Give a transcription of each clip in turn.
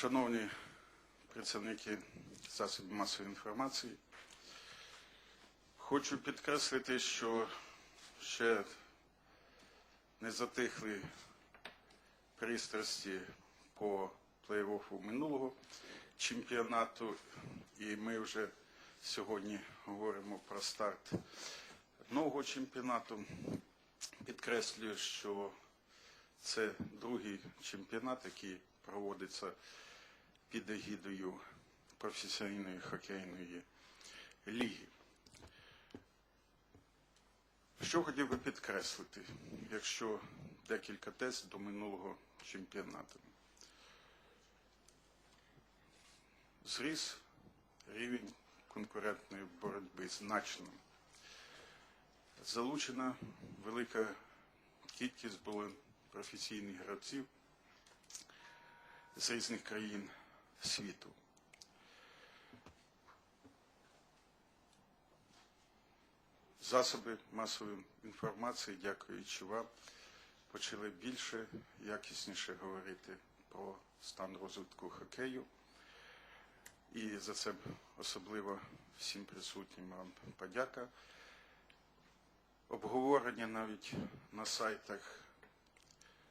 Шановні представники засобів масової інформації, хочу підкреслити, що ще не затихли пристрасті по плей-оффу минулого чемпіонату, і ми вже сьогодні говоримо про старт нового чемпіонату. Підкреслюю, що це другий чемпіонат, який проводиться під егідою професійної хокейної ліги. Що хотів би підкреслити, якщо декілька тез до минулого чемпіонату. Зріс рівень конкурентної боротьби значно. Залучена велика кількість було професійних гравців з різних країн світу. Засоби масової інформації, дякуючи вам, почали більше, якісніше говорити про стан розвитку хокею. І за це особливо всім присутнім вам подяка. Обговорення навіть на сайтах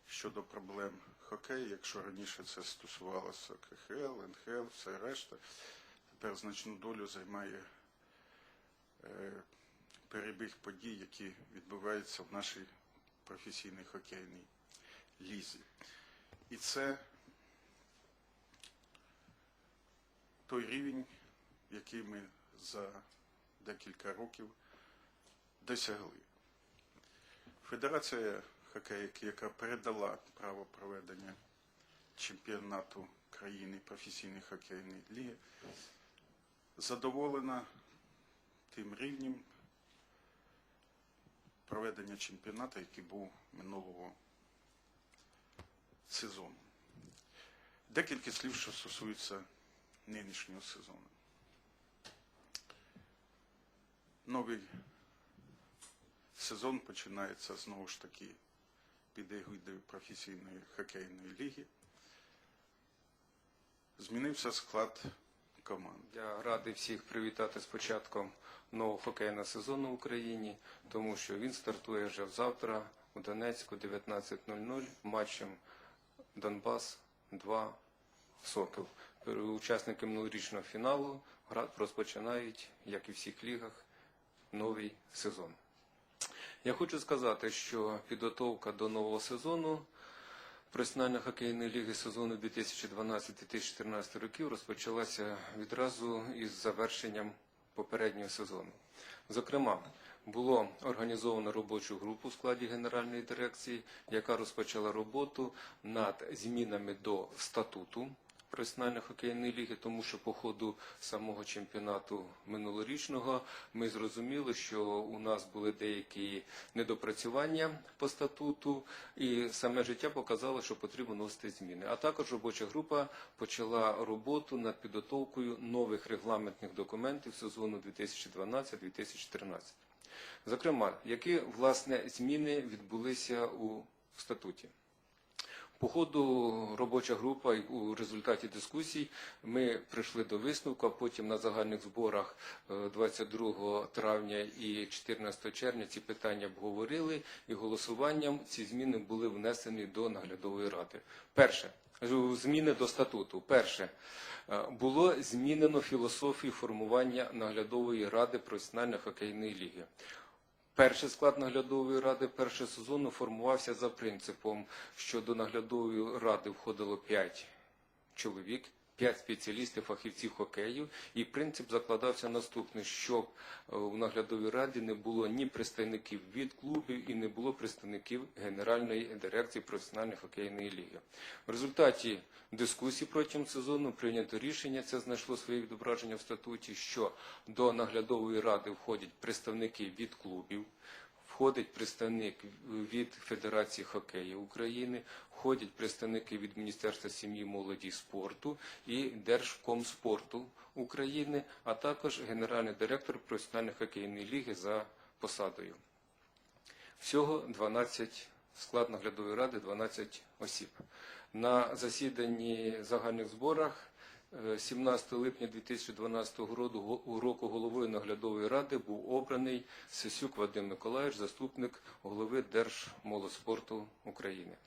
щодо проблем хокею, якщо раніше це стосувалося КХЛ, НХЛ, все решта, тепер значну долю займає е, перебіг подій, які відбуваються в нашій професійній хокейній лізі. І це той рівень, який ми за декілька років досягли. Федерація хокею, яка передала право проведення чемпіонату країни професійної хокейної ліги, задоволена тим рівнем проведення чемпіонату, який був минулого сезону. Декілька слів, що стосується нинішнього сезону. Новий сезон починається знову ж таки під егідою професійної хокейної ліги. Змінився склад команд. Я радий всіх привітати з початком нового хокейного сезону в Україні, тому що він стартує вже завтра у Донецьку 19.00 матчем Донбас 2 Сокіл. Учасники минулорічного фіналу гра- розпочинають, як і в всіх лігах, новий сезон. Я хочу сказати, що підготовка до нового сезону професіональної хокейної ліги сезону 2012-2014 років розпочалася відразу із завершенням попереднього сезону. Зокрема, було організовано робочу групу в складі генеральної дирекції, яка розпочала роботу над змінами до статуту професіональної хокейної ліги, тому що по ходу самого чемпіонату минулорічного ми зрозуміли, що у нас були деякі недопрацювання по статуту, і саме життя показало, що потрібно вносити зміни. А також робоча група почала роботу над підготовкою нових регламентних документів сезону 2012-2013. Зокрема, які власне зміни відбулися у статуті. По ходу робоча група і у результаті дискусій ми прийшли до висновку, а потім на загальних зборах е, 22 травня і 14 червня ці питання обговорили, і голосуванням ці зміни були внесені до наглядової ради. Перше. е, Зміни до статуту. Перше е, було змінено філософію формування наглядової ради професіональної хокейної ліги. Перший склад наглядової ради першого сезону формувався за принципом, що до наглядової ради входило 5 чоловік, 5 спеціалістів, фахівців хокею, і принцип закладався наступний, щоб е, у наглядовій раді не було ні представників від клубів і не було представників Генеральної дирекції професіональної хокейної ліги. В результаті дискусій протягом сезону прийнято рішення, це знайшло своє відображення в статуті, що до наглядової ради входять представники від клубів, входить представник від Федерації хокею України, входять представники від Міністерства сім'ї, молоді і спорту і Держкомспорту України, а також генеральний директор професіональної хокейної ліги за посадою. Всього 12 склад наглядової ради 12 осіб. На засіданні загальних зборах 17 липня 2012 року го- року головою наглядової ради був обраний Сесюк Вадим Миколаївич, заступник голови Держмолоспорту України.